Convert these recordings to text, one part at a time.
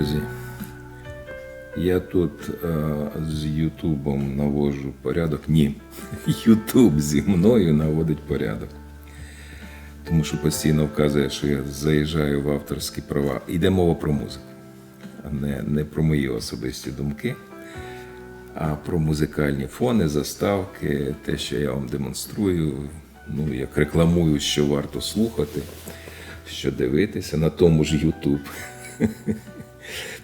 Друзі. Я тут е, з Ютубом наводжу порядок. Ні, Ютуб зі мною наводить порядок. Тому що постійно вказує, що я заїжджаю в авторські права. Йде мова про музику, а не, не про мої особисті думки, а про музикальні фони, заставки, те, що я вам демонструю, ну, як рекламую, що варто слухати, що дивитися на тому ж Ютуб.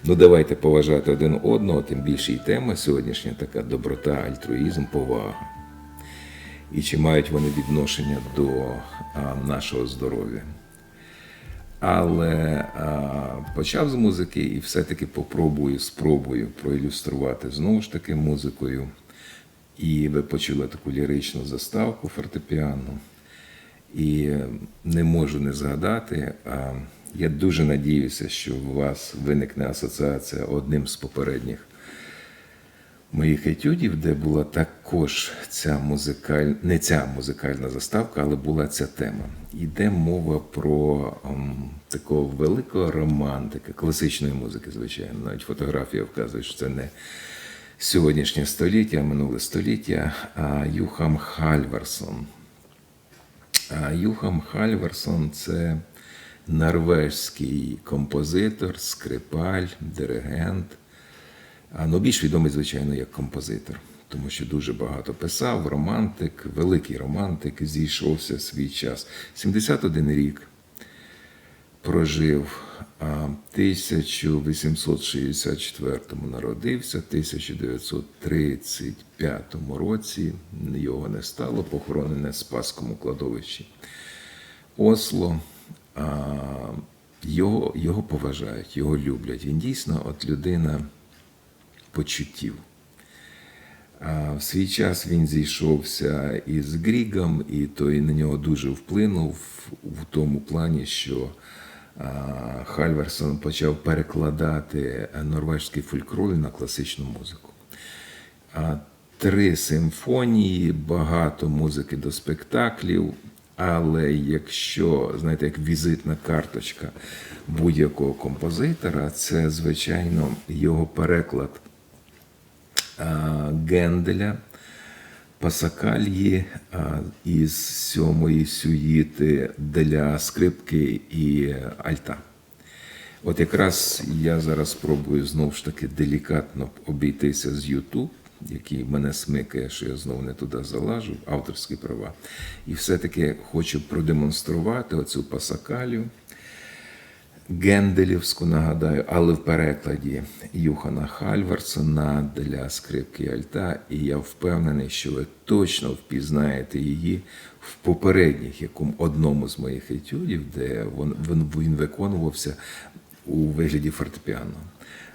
Ну, давайте поважати один одного, тим більше і тема сьогоднішня така доброта, альтруїзм, повага. І чи мають вони відношення до а, нашого здоров'я. Але а, почав з музики і все-таки попробую, спробую проілюструвати знову ж таки музикою. І ви почули таку ліричну заставку фортепіано. І не можу не згадати. А я дуже надіюся, що у вас виникне асоціація одним з попередніх моїх етюдів, де була також ця музикаль... не ця музикальна заставка, але була ця тема. Йде мова про ем, такого великого романтика, класичної музики, звичайно. Навіть фотографія вказує, що це не сьогоднішнє століття, а минуле століття, а Юхам Хальварсон. А Юхам Хальварсон це норвежський композитор, скрипаль, диригент. А, Ну, більш відомий, звичайно, як композитор, тому що дуже багато писав, романтик, великий романтик, зійшовся свій час. 71 рік прожив, а 1864 народився, 1935 році його не стало, похоронене в Спаському кладовищі Осло. Його, його поважають, його люблять. Він дійсно от людина почуттів. В свій час він зійшовся із Грігом, і той на нього дуже вплинув в тому плані, що Хальверсон почав перекладати норвежський фольклор на класичну музику. Три симфонії, багато музики до спектаклів. Але якщо, знаєте, як візитна карточка будь-якого композитора, це, звичайно, його переклад Генделя, Пасакальї із сьомої сюїти для скрипки і альта. От якраз я зараз спробую знову ж таки делікатно обійтися з YouTube, який мене смикає, що я знову не туди залажу, авторські права. І все-таки хочу продемонструвати оцю пасакалю. Генделівську, нагадаю, але в перекладі Юхана Хальварсона для скрипки Альта. І я впевнений, що ви точно впізнаєте її в попередніх якому одному з моїх етюдів, де він, він виконувався у вигляді фортепіано.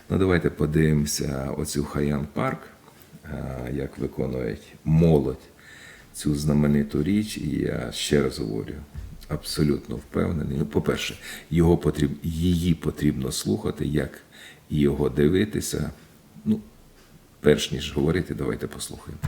Ну, давайте подивимося оцю Хаян Парк, як виконують молодь цю знамениту річ. І я ще раз говорю абсолютно впевнений. Ну, по-перше, його потріб... її потрібно слухати, як його дивитися. Ну, перш ніж говорити, давайте послухаємо.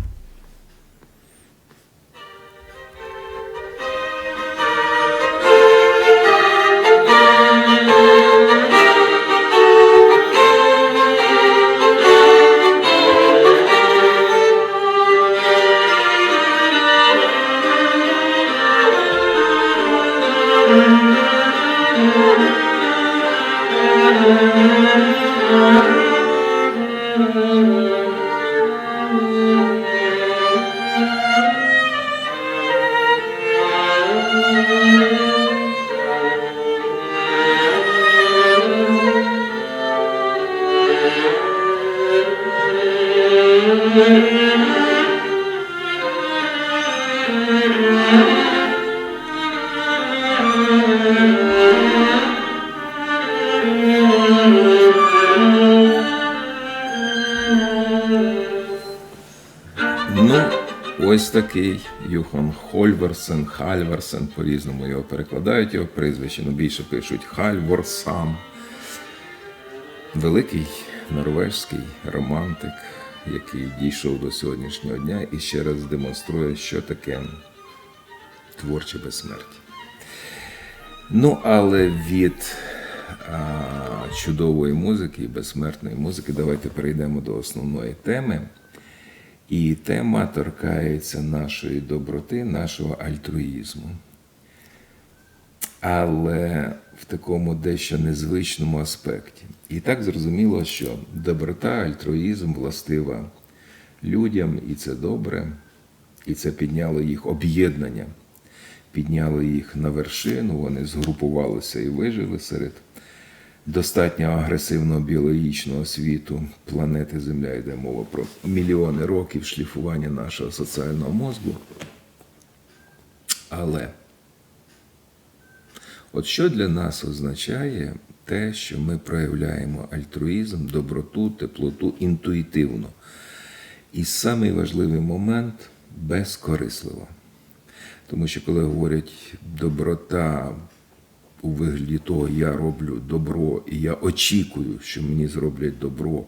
Ну, ось такий Юхан Хольверсен, Хальверсен, по-різному його перекладають його прізвище, ну більше пишуть Хальворсам. Великий норвежський романтик, який дійшов до сьогоднішнього дня і ще раз демонструє, що таке творче безсмертя. Ну, але від а, чудової музики і безсмертної музики, давайте перейдемо до основної теми. І тема торкається нашої доброти, нашого альтруїзму. Але в такому дещо незвичному аспекті. І так зрозуміло, що доброта, альтруїзм властива людям, і це добре, і це підняло їх об'єднання, підняло їх на вершину, вони згрупувалися і вижили серед достатньо агресивного біологічного світу планети Земля. Йде мова про мільйони років шліфування нашого соціального мозку. Але от що для нас означає те, що ми проявляємо альтруїзм, доброту, теплоту інтуїтивно. І самий важливий момент безкорисливо. Тому що коли говорять доброта у вигляді того, я роблю добро, і я очікую, що мені зроблять добро.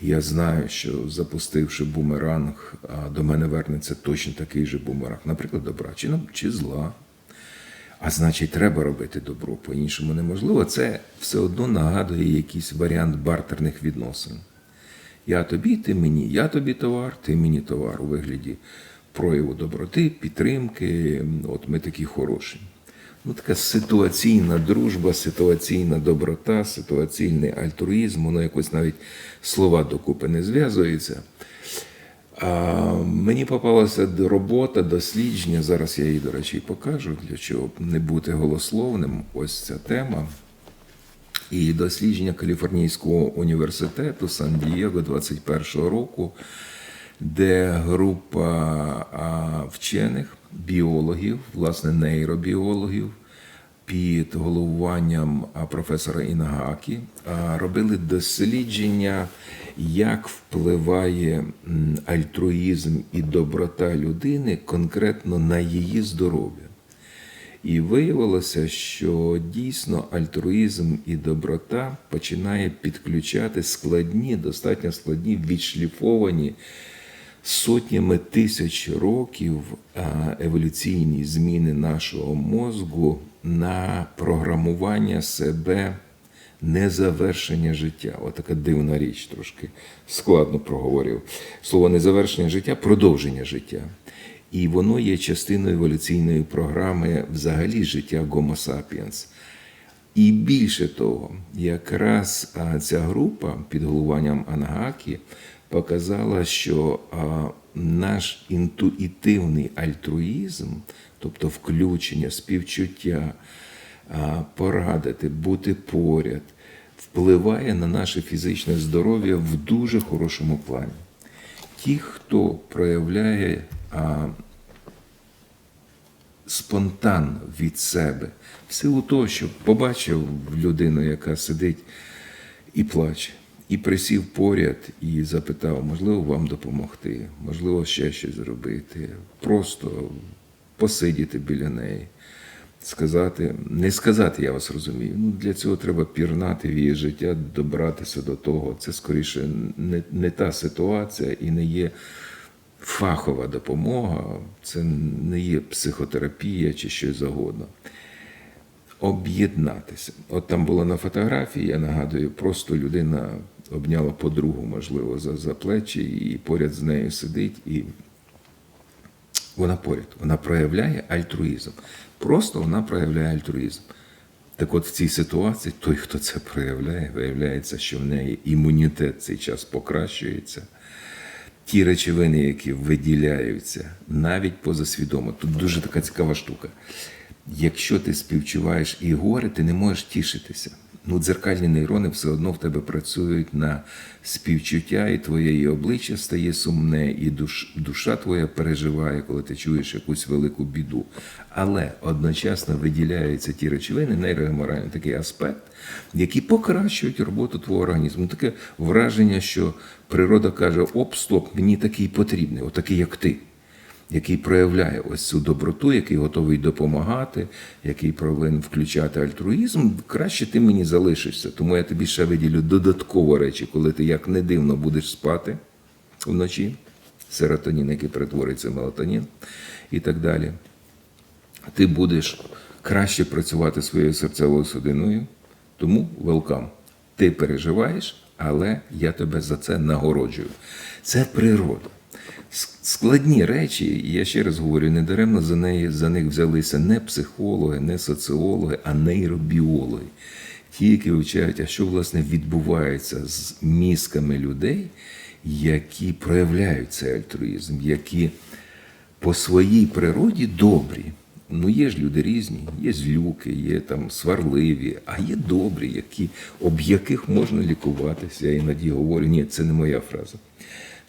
Я знаю, що запустивши бумеранг, до мене вернеться точно такий же бумеранг, наприклад, добра чи, ну, чи зла. А значить, треба робити добро, по-іншому неможливо. Це все одно нагадує якийсь варіант бартерних відносин. Я тобі, ти мені, я тобі товар, ти мені товар у вигляді прояву доброти, підтримки. От ми такі хороші. Ну, така ситуаційна дружба, ситуаційна доброта, ситуаційний альтруїзм, воно якось навіть слова докупи не зв'язується. Мені попалася робота, дослідження. Зараз я її, до речі, покажу, для чого не бути голословним. Ось ця тема. І дослідження Каліфорнійського університету Сан-Дієго 21-го року, де група вчених, біологів, власне, нейробіологів, під головуванням професора Інагакі робили дослідження, як впливає альтруїзм і доброта людини конкретно на її здоров'я. І виявилося, що дійсно альтруїзм і доброта починає підключати складні, достатньо складні, відшліфовані сотнями тисяч років еволюційні зміни нашого мозку на програмування себе незавершення життя. Отака дивна річ, трошки складно проговорив. Слово незавершення життя продовження життя. І воно є частиною еволюційної програми взагалі життя Homo sapiens. І більше того, якраз ця група під головуванням Ангакі показала, що наш інтуїтивний альтруїзм, тобто включення, співчуття, порадити, бути поряд, впливає на наше фізичне здоров'я в дуже хорошому плані. Ті, хто проявляє а, спонтанно від себе, в силу того, що побачив людину, яка сидить і плаче, і присів поряд і запитав, можливо, вам допомогти, можливо, ще щось зробити, просто посидіти біля неї. Сказати, не сказати, я вас розумію. Ну, для цього треба пірнати в її життя, добратися до того. Це скоріше не, не та ситуація і не є фахова допомога, це не є психотерапія чи щось загодно. Об'єднатися. От там було на фотографії, я нагадую, просто людина обняла подругу, можливо, за, за плечі, і поряд з нею сидить, і вона поряд. Вона проявляє альтруїзм. Просто вона проявляє альтруїзм. Так от в цій ситуації той, хто це проявляє, виявляється, що в неї імунітет цей час покращується. Ті речовини, які виділяються, навіть позасвідомо. Тут дуже така цікава штука. Якщо ти співчуваєш і горе, ти не можеш тішитися. Ну, дзеркальні нейрони все одно в тебе працюють на співчуття, і твоє обличчя стає сумне, і душ, душа твоя переживає, коли ти чуєш якусь велику біду. Але одночасно виділяються ті речовини, нейрогеморальний такий аспект, які покращують роботу твого організму. Таке враження, що природа каже: оп, стоп, мені такий потрібний, отакий, як ти який проявляє ось цю доброту, який готовий допомагати, який повинен включати альтруїзм, краще ти мені залишишся. Тому я тобі ще виділю додатково речі, коли ти як не дивно будеш спати вночі, серотонін, який перетвориться в мелатонін і так далі. Ти будеш краще працювати своєю серцевою судиною. Тому welcome. Ти переживаєш, але я тебе за це нагороджую. Це природа. Складні речі, я ще раз говорю, недаремно за, неї, за них взялися не психологи, не соціологи, а нейробіологи. Ті, які вивчають, а що власне відбувається з мізками людей, які проявляють цей альтруїзм, які по своїй природі добрі. Ну, є ж люди різні, є злюки, є там сварливі, а є добрі, які, об яких можна лікуватися. Я іноді говорю, ні, це не моя фраза.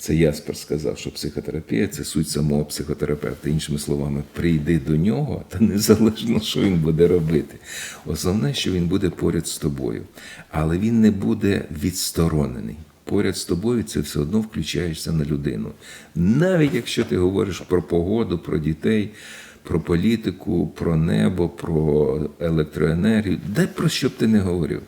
Це Яспер сказав, що психотерапія це суть самого психотерапевта. Іншими словами, прийди до нього, та незалежно, що він буде робити. Основне, що він буде поряд з тобою, але він не буде відсторонений. Поряд з тобою це все одно включаєшся на людину. Навіть якщо ти говориш про погоду, про дітей, про політику, про небо, про електроенергію, де про що б ти не говорив.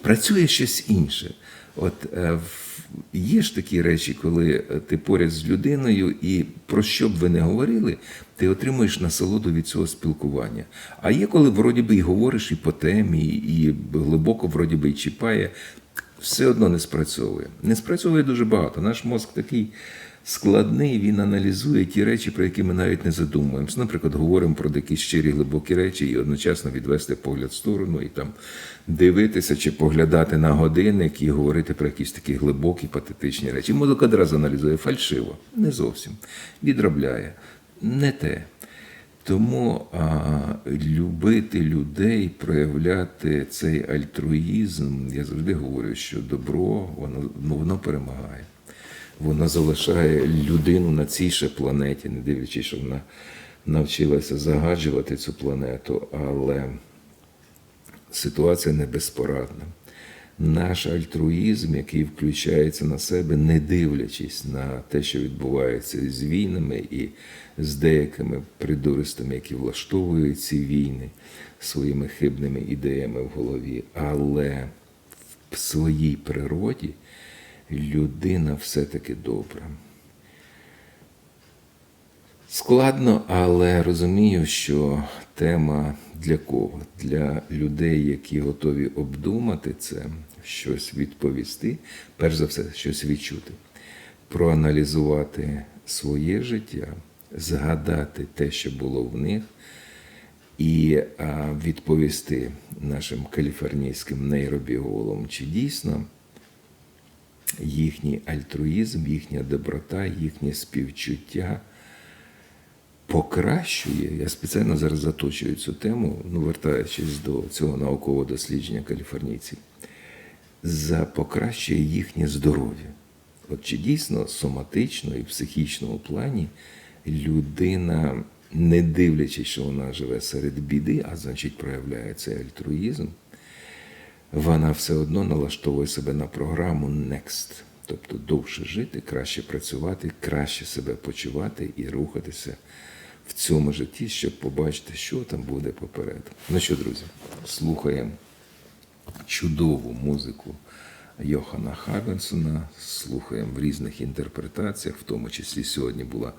Працює щось інше. От е, в- є ж такі речі, коли е, ти поряд з людиною, і про що б ви не говорили, ти отримуєш насолоду від цього спілкування. А є, коли вроді би і говориш і по темі, і глибоко вроді би і чіпає, все одно не спрацьовує. Не спрацьовує дуже багато. Наш мозк такий складний, він аналізує ті речі, про які ми навіть не задумуємося. Наприклад, говоримо про такі щирі глибокі речі і одночасно відвести погляд в сторону і там дивитися чи поглядати на годинник і говорити про якісь такі глибокі, патетичні речі. Мозок одразу аналізує фальшиво, не зовсім. Відробляє. Не те. Тому а, любити людей, проявляти цей альтруїзм, я завжди говорю, що добро воно, воно перемагає. Воно залишає людину на цій ще планеті, не дивлячись, що вона навчилася загаджувати цю планету, але ситуація не безпорадна. Наш альтруїзм, який включається на себе, не дивлячись на те, що відбувається з війнами і з деякими придуристами, які влаштовують ці війни своїми хибними ідеями в голові, але в своїй природі людина все-таки добра. Складно, але розумію, що тема для кого? Для людей, які готові обдумати це, щось відповісти, перш за все, щось відчути, проаналізувати своє життя, згадати те, що було в них, і відповісти нашим каліфорнійським нейробіологам, чи дійсно їхній альтруїзм, їхня доброта, їхнє співчуття покращує. Я спеціально зараз заточую цю тему, ну, вертаючись до цього наукового дослідження каліфорнійців, за покращує їхнє здоров'я. От чи дійсно соматично і психічному плані людина, не дивлячись, що вона живе серед біди, а значить проявляє цей альтруїзм, вона все одно налаштовує себе на програму Next. Тобто довше жити, краще працювати, краще себе почувати і рухатися в цьому житті, щоб побачити, що там буде попереду. Ну що, друзі, слухаємо чудову музику Йохана Хагансона, слухаємо в різних інтерпретаціях, в тому числі сьогодні була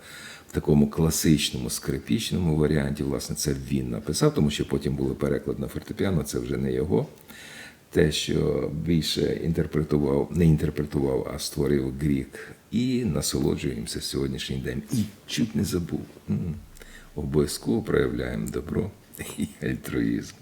в такому класичному скрипічному варіанті. Власне, це він написав, тому що потім був переклад на фортепіано, це вже не його. Те, що більше інтерпретував, не інтерпретував, а створив Грік. І насолоджуємося сьогоднішній день. І чуть не забув. Обов'язково проявляємо добро і альтруїзм.